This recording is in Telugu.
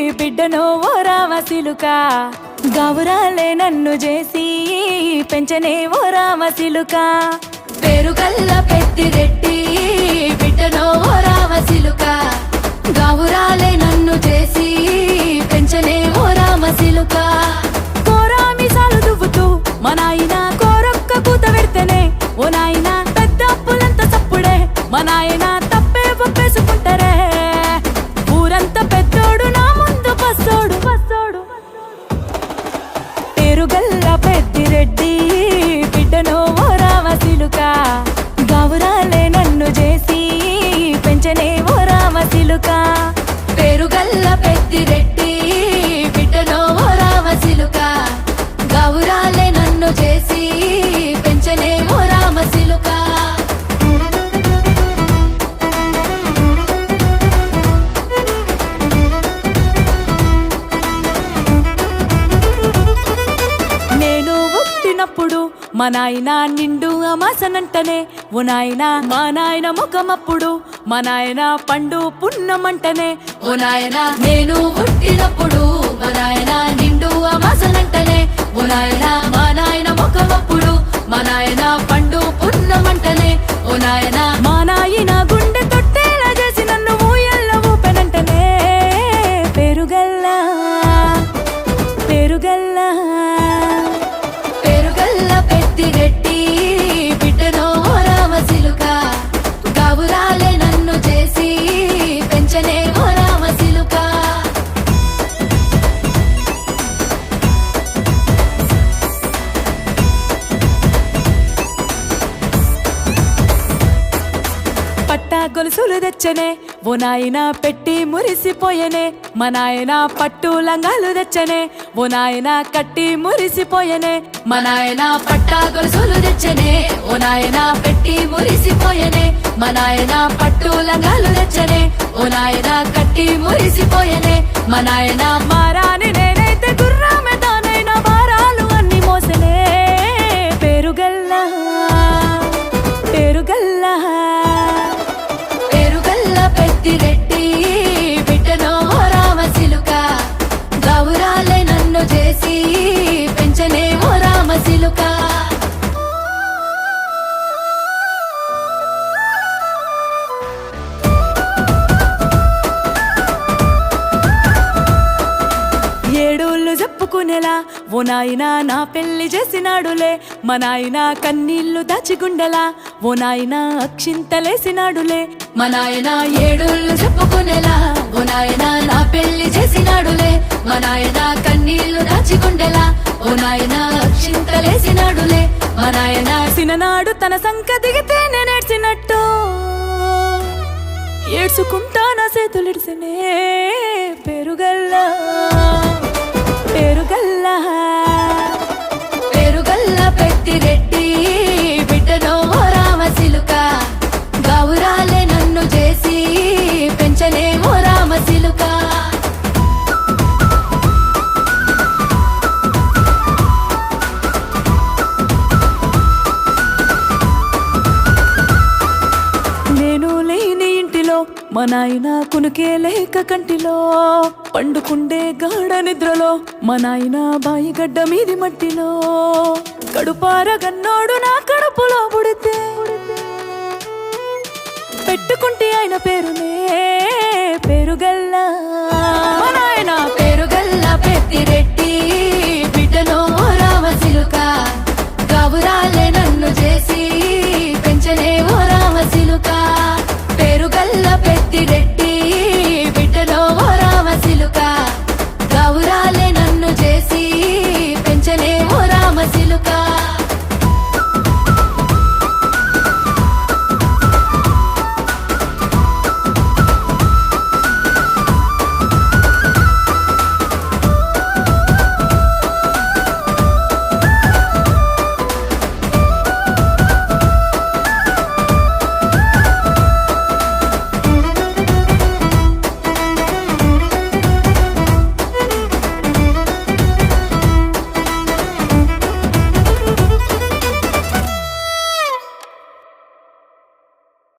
బిడ్డను బిడ్డనో ఓ రామశిలుక గౌరాలే నన్ను చేసి పెంచనే ఓ రామశిలుక పేరుగల్ల పెట్టి రెట్టి పెంచనే ఓ రామశిలుక పేరుగల్ల పెద్దిరెడ్డి. మా నాయన నిండు అమాసనంటనే ఓ నాయన మా నాయన ముఖమప్పుడు మా నాయన పండు పున్నమంటనే. ఓ నాయన నేను పుట్టినప్పుడు మా నాయన నిండు అమాసనంటనే. ఓ నాయన మా నాయన ముఖమప్పుడు మా నాయన పండు పున్నమంటనే. ఓ నాయన మా నాయన గుండె తొట్టేలా చేసి నన్ను ఊయల్ల ఊపెనంటనే. పెరుగల్లా పెరుగల్లా. గొలుసులు తెచ్చనే ఓ నాయన పెట్టి మురిసిపోయనే మా నాయన పట్టు లంగాలు తెచ్చనే ఓ నాయన కట్టి మురిసిపోయనే మా నాయన పట్టా గొలుసులు తెచ్చనే ఓ నాయన పెట్టి మురిసిపోయనే మా నాయన పట్టు లంగాలు తెచ్చనే ఓ నాయన కట్టి మురిసిపోయనే మా నాయన మా పెంచనేమో రామశిలుక ఏడోళ్ళు చెప్పుకునేలా ఓ నాయన నా పెళ్ళి చేసినాడులే. మా నాయన కన్నీళ్ళు దాచిగుండెలా ఓ నాయన అక్షింతలేసినాడులే. మా నాయన ఏడుళ్ళు చెప్పుకునేలా ఓ నాయన నా పెళ్ళి చేసినాడులే. మా నాయన కన్నీళ్ళు దాచికుండేలా ఓ నాయన చింతలేసినాడులే. మా నాయన సిననాడు తన సంక దిగితే నేనేడ్చినట్టు ఏడ్చుకుంటా నా చేతులిడిసినే పెరుగల్ మా నాయన కునుకే లేక కంటిలో పండుకుండే గాఢ నిద్రలో మా నాయన బాయిగడ్డ మీది మట్టిలో. కడుపారగన్నోడు నా కడుపులో పుడితే పెట్టుకుంటే ఆయన పేరునే పేరుగల్లా.